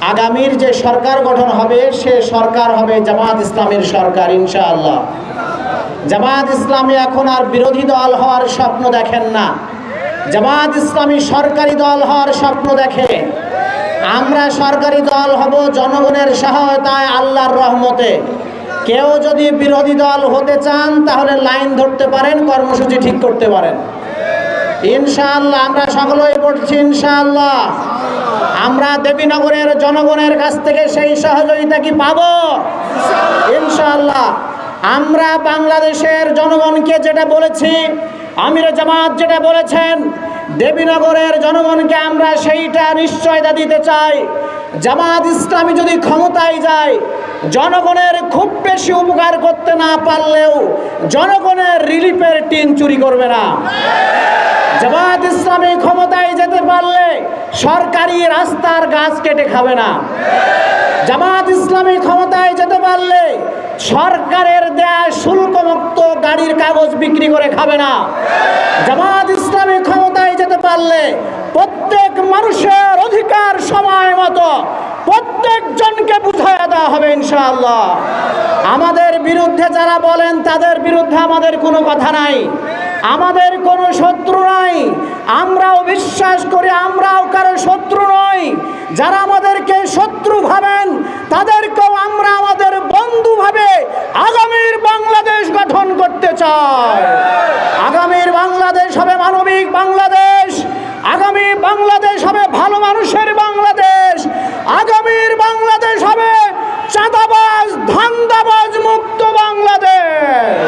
আগামীর যে সরকার গঠন হবে, সে সরকার হবে জামাত ইসলামের সরকার, ইনশাআল্লাহ। জামাত ইসলামী এখন আর বিরোধী দল হওয়ার স্বপ্ন দেখেন না। জামাত ইসলামী সরকারি দল হওয়ার স্বপ্ন দেখে। আমরা সরকারি দল হব জনগণের সহায়তায় আল্লাহর রহমতে। কেউ যদি বিরোধী দল হতে চান, তাহলে লাইন ধরতে পারেন, কর্মসূচি ঠিক করতে পারেন। ইনশাআল্লাহ, আমরা সকলেই পড়ছি ইনশাআল্লাহ। আমরা দেবীনগরের জনগণের কাছ থেকে সেই সহযোগিতা কি পাবো? ইনশাআল্লাহ। আমরা বাংলাদেশের জনগণকে যেটা বলেছি, আমির জামাত যেটা বলেছেন, দেবীনগরের জনগণকে আমরা সেইটা নিশ্চয়তা দিতে চাই। জামাত ইসলামী যদি ক্ষমতায় যায়, জনগণের খুব বেশি উপকার করতে না পারলেও জনগণের রিলিফের টিন চুরি করবে না। জামাত ইসলামী ক্ষমতায় যেতে পারলে সরকারি রাস্তার গাছ কেটে খাবে না। জামাত ইসলামী ক্ষমতায় যেতে পারলে সরকারের দেয়া শুল্কমুক্ত গাড়ির কাগজ বিক্রি করে খাবে না। জামাত ইসলামী ক্ষমতায় যেতে পারলে প্রত্যেক মানুষের অধিকার সময় মতো প্রত্যেকজনকে বুঝাইয়া দেওয়া হবে ইনশাআল্লাহ। আমাদের বিরুদ্ধে যারা বলেন তাদের বিরুদ্ধে আমাদের কোনো কথা নাই। আমাদের কোনো শত্রু আমরাও বিশ্বাস করি, আমরাও কারও শত্রু নই। যারা আমাদেরকে শত্রু ভাবেন, তাদেরকেও আমরা আমাদের বন্ধু ভাবে আগামীর বাংলাদেশ গঠন করতে চাই আগামীর বাংলাদেশ হবে মানবিক বাংলাদেশ আগামী বাংলাদেশ হবে ভালো মানুষের বাংলাদেশ আগামীর বাংলাদেশ হবে চাঁদাবাজ ধান্দাবাজ মুক্ত বাংলাদেশ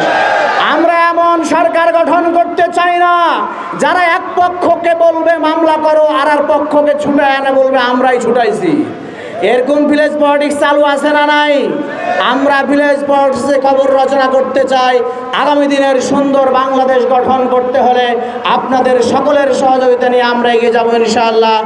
আমরা এমন সরকার গঠন করতে চাই না যারা এক পক্ষকে বলবে মামলা করো, আর আর পক্ষকে ছুটায় আনে বলবে, আমরাই ছুটাইছি। এরকম ভিলেজ পলিটিক্স চালু আছে না নাই? আমরা ভিলেজ পলিটিক্সে খবর রচনা করতে চাই। আগামী দিনের সুন্দর বাংলাদেশ গঠন করতে হলে আপনাদের সকলের সহযোগিতা নিয়ে আমরা এগিয়ে যাব ইনশাআল্লাহ।